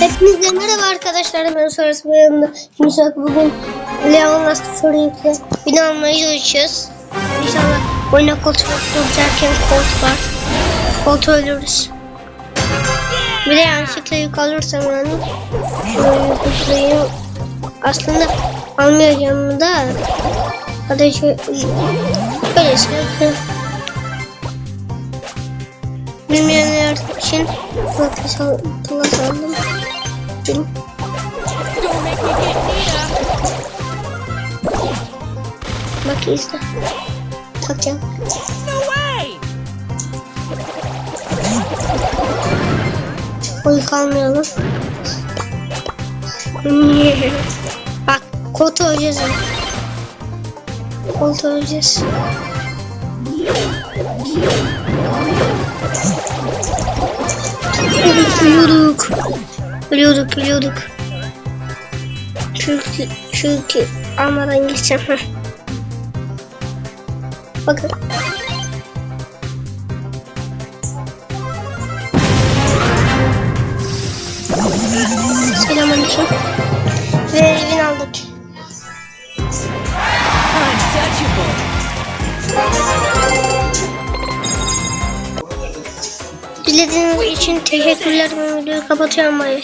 Hepinize merhaba arkadaşlar ben sonrası bu yanımda Yunus bugün Leon Astronik'le bina almaya çalışacağız. İnşallah oyuna koltuk dururken kolt var. Koltuğu ölürüz. Bir de yanlışlıkla yük alırsam yani şöyle yüklayayım. Aslında almayacağım da hadi şöyle böylesine yapayım. Bilmeyenler için Plus Plus Nita. Bak izle. Takacağım. Oy kalmayalım. Bak koltuğu öleceğiz. Koltuğu öleceğiz. Ölüyorduk. Ölüyorduk, ölüyorduk. Çünkü, çünkü almadan geçeceğim. Heh. Bakın. Selamünaleyküm. Ve evini aldık. Untouchable. İzlediğiniz için teşekkürler. Videoyu kapatıyorum. Bye.